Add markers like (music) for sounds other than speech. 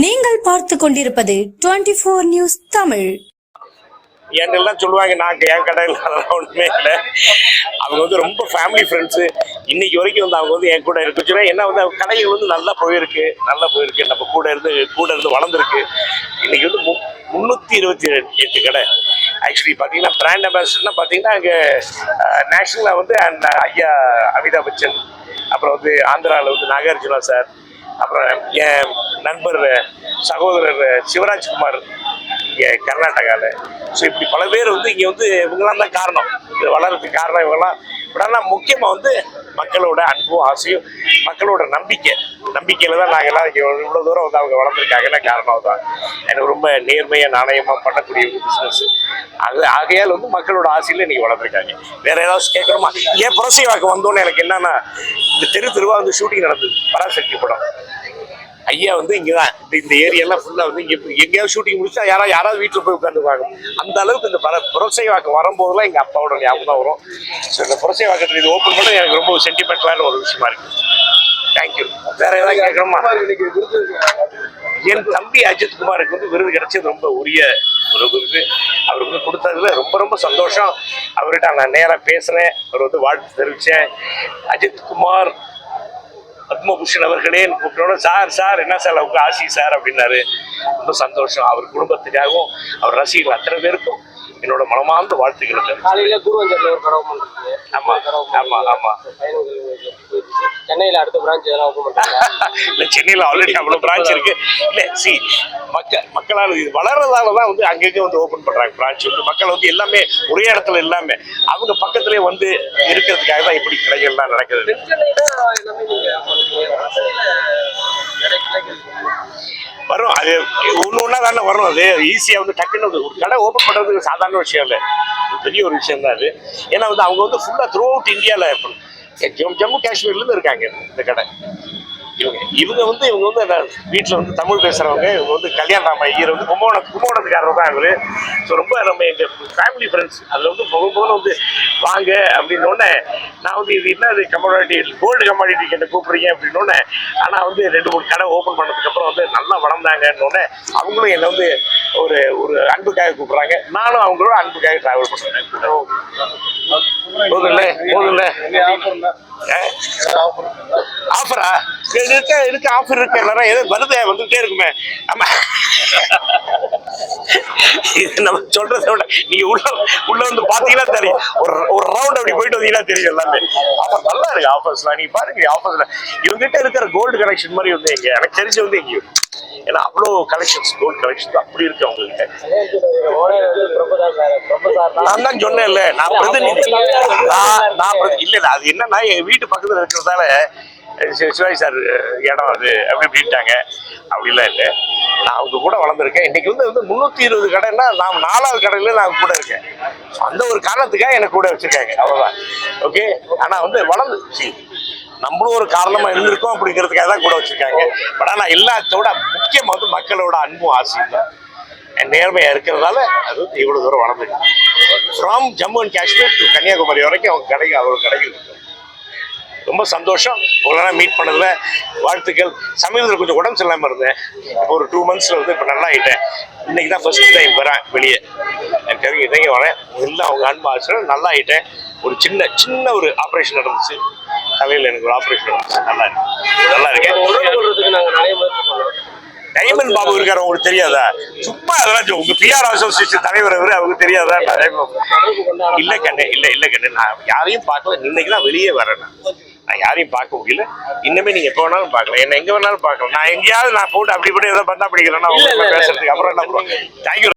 நீங்கள் பார்த்து கொண்டிருப்பது டுவெண்டி போர் நியூஸ் தமிழ். என்னெல்லாம் சொல்லுவாங்க நான் என் கடையில் அதெல்லாம் ஒன்றுமே இல்லை. அவங்க வந்து ரொம்ப ஃபேமிலி ஃப்ரெண்ட்ஸு இன்னைக்கு வரைக்கும் வந்து அவங்க வந்து என் கூட இருக்கு. சொன்னா என்ன வந்து அவங்க கடைகள் வந்து நல்லா போயிருக்கு. நல்லா போயிருக்கு. நம்ம கூட இருந்து கூட இருந்து வளர்ந்துருக்கு. இன்னைக்கு வந்து மு முந்நூற்றி இருபத்தி எட்டு கடை. ஆக்சுவலி பார்த்தீங்கன்னா பிராண்ட் அம்பாசிடர்னா பார்த்தீங்கன்னா அங்கே நேஷனலில் வந்து அந்த ஐயா அமிதாப் பச்சன் அப்புறம் வந்து ஆந்திராவில் வந்து நாகார்ஜுனா சார் அப்புறம் என் நண்பர் சகோதரர் சிவராஜ்குமார் இங்கே கர்நாடகாவில் ஸோ இப்படி பல பேர் வந்து இங்கே வந்து இவங்கெல்லாம் தான் காரணம். இது வளர்றதுக்கு காரணம் இவங்கெல்லாம் இப்படிலாம் முக்கியமாக வந்து மக்களோட அன்பும் ஆசையும் மக்களோட நம்பிக்கை. நம்பிக்கையில் தான் நாங்கள் எல்லாம் இங்கே இவ்வளோ தூரம் வந்து அவங்க வளர்ந்துருக்காங்கன்னா காரணம் தான் எனக்கு ரொம்ப நேர்மையாக நாணயமாக பண்ணக்கூடிய ஒரு பிஸ்னஸ் அது ஆகையால் வந்து மக்களோட ஆசையில் இன்றைக்கி வளர்ந்துருக்காங்க. வேறு ஏதாவது கேட்கணுமா? ஏன் புரசை வாக்கு வந்தோன்னு எனக்கு என்னன்னா இந்த தெரு தெருவா வந்து ஷூட்டிங் நடந்தது. பராசக்தி படம். ஐயா வந்து இங்கே தான் இந்த இந்த ஏரியாலாம் ஃபுல்லாக வந்து இங்கே எங்கேயாவது ஷூட்டிங் முடிச்சா யாராவது யாராவது வீட்டில் போய் உட்காந்துருவாங்க அந்த அளவுக்கு இந்த பர புரட்சை வாக்கு வரும்போதெல்லாம் எங்கள் அப்பாவோட ஞாபகம் தான் வரும். ஸோ இந்த புரட்சை வாக்கத்தில் இது ஓப்பன் பண்ண எனக்கு ரொம்ப சென்டிமெண்டலான ஒரு விஷயமா இருக்கு. தேங்க்யூ வேற ஏதாவது கேட்கணுமா? என் தம்பி அஜித் குமாருக்கு வந்து விருது கிடைச்சது ரொம்ப உரிய ஒரு விருது. அவர் வந்து கொடுத்ததுல ரொம்ப ரொம்ப சந்தோஷம். அவர்கிட்ட நான் நேராக பேசுகிறேன் அவர் வந்து வாழ்த்து தெரிவித்தேன் அஜித் குமார் பத்மபூஷன் அவர்களே கூப்பிட்டோட சார் சார் என்ன சார் அவங்க ஆசி சார் அப்படின்னாரு. ரொம்ப சந்தோஷம். அவர் குடும்பத்துக்காகவும் அவர் ரசிகர்கள் அத்தனை பேருக்கும் என்னோட மனமார்ந்த வாழ்த்துக்களை தெரிவிச்சேன். காலையில கூறுவஞ்சர்ல ஒரு கடை ஓப்பன் இருக்கு ஆமா ஆமா. ஆமா சென்னையில அடுத்த பிரான்ச் எதனா ஓப்பன் பண்றாங்க (laughs) இல்ல சென்னையில ஆல்ரெடி அவ்வளவு பிரான்ச் இருக்கு. இல்ல சி மக்கள் மக்களால் இது வளர்றதால தான் வந்து அங்கங்க வந்து ஓபன் பண்றாங்க பிரான்ச் வந்து மக்கள் வந்து எல்லாமே ஒரே இடத்துல எல்லாமே அவங்க பக்கத்துலயே வந்து இருக்கிறதுக்காக தான் இப்படி கடைகள்லாம் நடக்குது. வரும். அது ஒன்று ஒன்றா தானே வரும். அது ஈஸியாக வந்து டக்குன்னு வந்து ஒரு கடை ஓப்பன் பண்ணுறதுக்கு சாதாரண விஷயம் இல்லை. ஒரு பெரிய ஒரு விஷயம் தான் அது. ஏன்னா வந்து அவங்க வந்து ஃபுல்லாக த்ரூ அவுட் இந்தியாவில் ஜம்மு காஷ்மீர்லேருந்து இருக்காங்க இந்த கடை. இவங்க இவங்க வந்து இவங்க வந்து வீட்டில் வந்து தமிழ் பேசுகிறவங்க இவங்க வந்து கல்யாண ராம ஐயர் வந்து கும்பகோணம் கும்பகோணத்துக்காரர் தான் இவர். ஸோ ரொம்ப நம்ம எங்கள் ஃபேமிலி ஃப்ரெண்ட்ஸ் அதில் வந்து முக முதல்ல வந்து வாங்க அப்படின்னு உடனே நான் வந்து இது என்ன இது கமாடிட்டி கோல்டு கமாடிட்டிக்கு என்ன கூப்பிடுறீங்க அப்படின்னு உடனே ஆனால் வந்து ரெண்டு மூணு கடை ஓப்பன் பண்ணதுக்கப்புறம் வந்து நல்லா வளர்ந்தாங்கன்னு உடனே அவங்களும் என்னை வந்து ஒரு ஒரு அன்புக்காக கூப்பிடுறாங்க. நானும் அவங்களோட அன்புக்காக ட்ராவல் பண்ணுறேன் போதும்ல? போதும்ல? ஆஃபரா இருக்க இருக்க ஆஃபர் இருக்கு எல்லாரும். ஏதோ வருது வந்துகிட்டே இருக்குமே. ஆமா. இது நம்ம சொல்றதை விட நீங்க உள்ள உள்ள வந்து பாத்தீங்கன்னா தெரியும். ஒரு ஒரு ரவுண்ட் அப்படி போயிட்டு வந்தீங்கன்னா தெரியும் எல்லாமே. ஆஃபர் நல்லா இருக்கு ஆஃபர்ஸ்லாம் நீங்க பாருங்க ஆஃபர்ஸ்ல இவங்ககிட்ட இருக்கிற கோல்டு கலெக்ஷன் மாதிரி வந்து எங்க எனக்கு தெரிஞ்சு வந்து எங்கேயும் ஏன்னா அவ்வளோ கலெக்ஷன்ஸ் கோல்டு கலெக்ஷன் அப்படி இருக்கு அவங்ககிட்ட. பிரபுதார் தான் நான் தான் சொன்னேன்ல நான் பிரதிநிதி நான் நான் இல்ல இல்ல அது என்னன்னா எங்க வீட்டு பக்கத்துல இருக்கிறதால சிவாஜி சார் இடம் அது அப்படி இப்படின்ட்டாங்க அப்படிலாம் இல்லை. நான் அவங்க கூட வளர்ந்துருக்கேன். இன்னைக்கு வந்து வந்து முந்நூற்றி இருபது கடைன்னா நான் நாலாவது கடையில நான் கூட இருக்கேன். அந்த ஒரு காரணத்துக்காக எனக்கு கூட வச்சுருக்காங்க. அவ்வளோதான் ஓகே ஆனால் வந்து வளர்ந்து நம்மளும் ஒரு காரணமாக இருந்திருக்கோம் அப்படிங்கிறதுக்காக தான் கூட வச்சுருக்காங்க. பட் ஆனால் எல்லாத்தோட முக்கியமாக வந்து மக்களோட அன்பும் ஆசையும் தான் நேர்மையாக இருக்கிறதால அது வந்து இவ்வளோ தூரம் வளர்ந்துருக்கு. From Jammu and Kashmir to Kanyakumari வரைக்கும் அவங்க கடைகள் அவ்வளோ கடைகள் இருக்குது ரொம்ப சந்தோஷம். உங்களை மீட் பண்ணதுல வாழ்த்துக்கள். சமீபத்தில் கொஞ்சம் உடம்பு சரியில்லாமல் இருந்தேன். இப்போ ஒரு டூ மந்த்ஸில் வந்து இப்போ நல்லா ஆயிட்டேன். இன்னைக்கு தான் ஃபர்ஸ்ட் டைம் வரேன் வெளியே. எனக்கு இதைங்க வரேன். எல்லாம் அவங்க அன்பு ஆச்சு நல்லா ஆயிட்டேன். ஒரு சின்ன சின்ன ஒரு ஆப்ரேஷன் நடந்துச்சு. தலையில் எனக்கு ஒரு ஆப்ரேஷன் நடந்துச்சு. நல்லா இருக்கு. நல்லா இருக்கேன் டைமண்ட் பாபு இருக்காரு உங்களுக்கு தெரியாதா? சும்மா அதெல்லாம் உங்க பிஆர் அசோசியேஷன் தலைவர் அவரு அவருக்கு தெரியாதா? இல்ல கண்ணு இல்ல இல்ல கண்ணு. நான் யாரையும் பார்க்கல. இன்னைக்கு தான் வெளியே வரேன் நான். யாரையும் பார்க்க முடியல இன்னுமே நீங்க எப்போ வேணாலும் பார்க்கலாம் என்ன எங்க வேணாலும் பார்க்கலாம் நான் எங்கேயாவது நான் போட்டு அப்படி இப்படி ஏதோ பண்ணா பிடிக்கிறேன்னா இல்ல. பேசுறதுக்கு அப்புறம் என்ன தேங்க்யூ